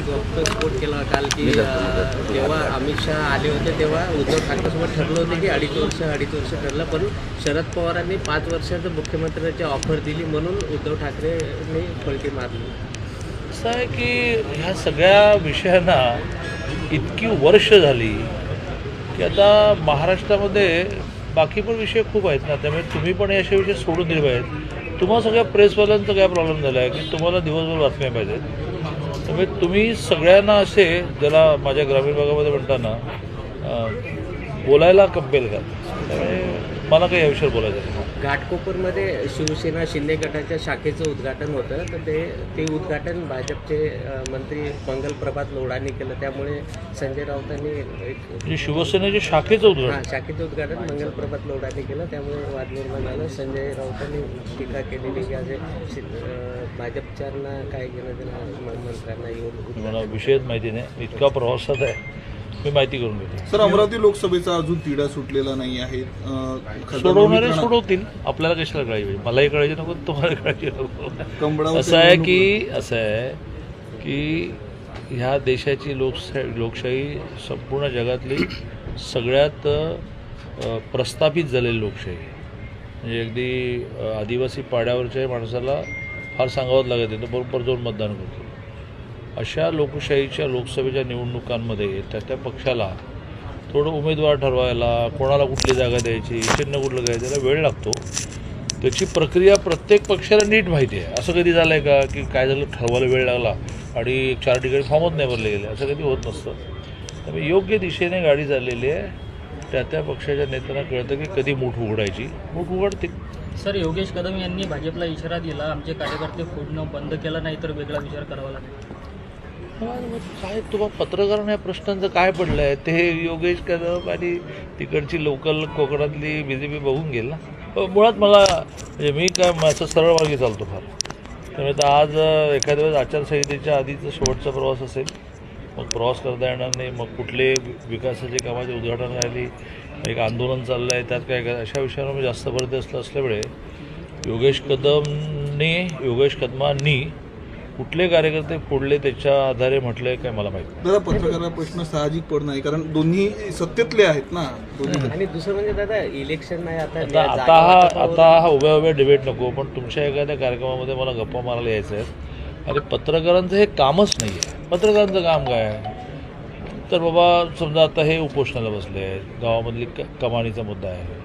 स्फोट केला काल की जेव्हा अमित शहा आले होते तेव्हा उद्धव ठाकरेसोबत ठरलं होतं की अडीच वर्ष अडीच वर्ष ठरलं पण शरद पवारांनी पाच वर्षाचं मुख्यमंत्र्याची ऑफर दिली म्हणून उद्धव ठाकरेंनी फळकी मारली. असं आहे की ह्या सगळ्या विषयांना इतकी वर्ष झाली की आता महाराष्ट्रामध्ये बाकी पण विषय खूप आहेत ना त्यामुळे तुम्ही पण असे विषय सोडून दिले पाहिजेत. तुम्हाला सगळ्या प्रेसवाल्यांचा काय प्रॉब्लेम झाला आहे की तुम्हाला दिवसभर बातम्या पाहिजेत. त्यामुळे तुम्ही सगळ्यांना असे ज्याला माझ्या ग्रामीण भागामध्ये म्हणताना बोलायला कंपेल का त्यामुळे मला काही या विषयावर बोलायचं नाही. घाटकोपरमध्ये शिवसेना शिंदे गटाच्या शाखेचं उद्घाटन होतं. तर ते ते उद्घाटन भाजपचे मंत्री मंगल प्रभात लोढांनी केलं. त्यामुळे संजय राऊतांनी एक म्हणजे शिवसेनेच्या शाखेचं हा उद्घाटन शाखेचं उद्घाटन मंगल प्रभात लोढांनी केलं. त्यामुळे वाद निर्माण झालं. संजय राऊतांनी टीका केलेली की अं, भाजपच्यांना काय घेणं देणं मंत्र्यांना येऊन मला विषयच माहिती नाही. इतका प्रवासात आहे. मी माहिती करून घेतो सर अमरावती लोकसभेचा अजून तिढा सुटलेला नाही आहे. अं, खासदार सोडवणारे सोडवतील. आपल्याला कशाला कळायची? पाहिजे मलाही कळायचे नको तुम्हाला कळायचे नको. असं आहे की असं आहे की ह्या देशाची लोकशाही लोकशाही संपूर्ण जगातली सगळ्यात अ, प्रस्थापित झालेली लोकशाही आहे. म्हणजे अगदी अ, आदिवासी पाड्यावरच्या माणसाला फार सांगावंच लागत नाही. तो बरोबर जाऊन मतदान करतो. अशा लोकशाहीच्या लोकसभेच्या निवडणुकांमध्ये त्या त्या पक्षाला थोडं उमेदवार ठरवायला कोणाला कुठली जागा द्यायची चिन्ह कुठलं काय त्याला वेळ लागतो. त्याची प्रक्रिया प्रत्येक पक्षाला नीट माहिती आहे. असं कधी झालं आहे का की काय झालं ठरवायला वेळ लागला आणि चार ठिकाणी फॉर्मच नाही भरले गेले असं कधी होत नसतं. त्यामुळे योग्य दिशेने गाडी चाललेली आहे. त्या त्या पक्षाच्या नेत्यांना कळतं की कधी मूठ उघडायची. मूठ उघडते. सर योगेश कदम यांनी भाजपला इशारा दिला आमचे कार्यकर्ते फोडणं बंद केलं नाही तर वेगळा विचार करावा लागेल. काय तुम्हाला पत्रकारांना या प्रश्नांचं काय पडलं आहे ते योगेश कदम आणि तिकडची लोकल कोकणातली बी जे पी बघून गेल ना? हो, मुळात मला म्हणजे मी काय माझं सरळ मार्गी चालतो फार. त्यामुळे तर आज एखाद्या वेळेस आचारसंहितेच्या आधीचा शेवटचा प्रवास असेल मग प्रवास करता येणार नाही मग कुठले विकासाचे कामाचे उद्घाटन राहिली एक आंदोलन चाललं आहे त्यात काय अशा विषयांवर मी जास्त भर असलं असल्यामुळे योगेश कदमने योगेश कदमांनी कुठले कार्यकर्ते फोडले त्याच्या आधारे म्हटलंय काय मला माहिती. दादा पत्रकाराला प्रश्न साहजिक पण नाही कारण दोन्ही सत्तेतले आहेत ना दोन्ही आणि दुसरं म्हणजे दादा इलेक्शन नाही आता आता हा आता हा उभ्या उभ्या डिबेट नको पण तुमच्या एखाद्या कार्यक्रमामध्ये मला गप्पा मारायला यायचं आहे आणि पत्रकारांचं हे कामच नाही आहे. पत्रकारांचं काम काय आहे? तर बाबा समजा आता हे उपोषणाला बसले आहेत. गावामधली क कमानीचा मुद्दा आहे.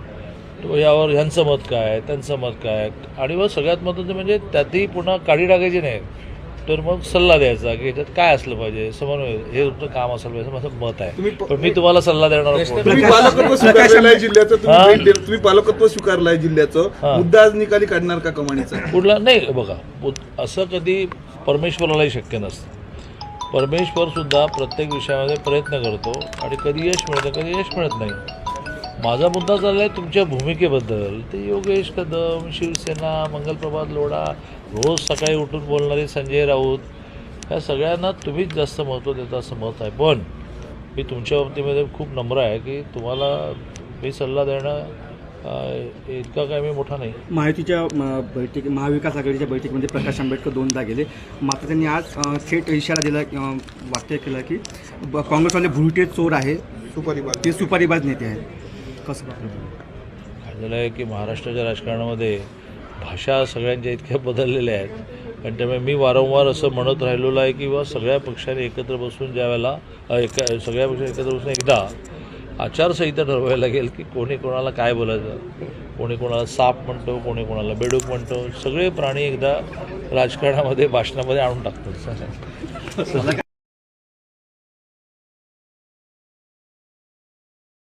तो यावर ह्यांचं मत काय? आहे त्यांचं मत काय? आहे आणि मग सगळ्यात महत्त्वाचं म्हणजे त्यातही पुन्हा काढी टाकायची नाही. तर मग सल्ला द्यायचा की ह्याच्यात काय असलं पाहिजे? समन्वय हे तुमचं काम असलं पाहिजे असं माझं मत आहे. पण मी तुम्हाला सल्ला देणार. तुम्ही पालकत्व स्वीकारलेलं आहे जिल्ह्याचं तुम्ही? भेट दिली- तुम्ही पालकत्व स्वीकारलं आहे जिल्ह्याचं. मुद्दा आज निकाली काढणार का कमानीचा? कुठला? नाही बघा असं कधी परमेश्वरालाही शक्य नसतं. परमेश्वर सुद्धा प्रत्येक विषयामध्ये प्रयत्न करतो आणि कधी यश मिळतं कधी यश मिळत नाही. माझा मुद्दा चालला आहे तुमच्या भूमिकेबद्दल. ते योगेश कदम शिवसेना मंगलप्रभात लोढा रोज सकाळी उठून बोलणारे संजय राऊत या सगळ्यांना तुम्हीच जास्त महत्त्व देता असं मत आहे. पण मी तुमच्या बाबतीमध्ये खूप नम्र आहे की तुम्हाला मी सल्ला देणं इतका काय मी मोठा नाही. महायुतीच्या म, बैठकी महाविकास आघाडीच्या बैठकीमध्ये प्रकाश आंबेडकर दोनदा गेले. मात्र त्यांनी आज थेट इशारा दिला वाक्य केलं की ब- काँग्रेसवाले भुरटे चोर आहे. सुपारी बाग ते सुपारीबाज नेते आहेत. कसं? काय झालं आहे की महाराष्ट्राच्या राजकारणामध्ये भाषा सगळ्यांच्या इतक्या बदललेल्या आहेत. आणि त्यामुळे मी वारंवार असं म्हणत राहिलेलो आहे की बा सगळ्या पक्षाने एकत्र बसून ज्या वेळेला एका सगळ्या पक्षाने एकत्र बसून एकदा आचारसंहिता ठरवायला लागेल की कोणी कोणाला काय बोलायचं? कोणी कोणाला साप म्हणतो कोणी कोणाला बेडूक म्हणतो सगळे प्राणी एकदा राजकारणामध्ये भाषणामध्ये आणून टाकतात.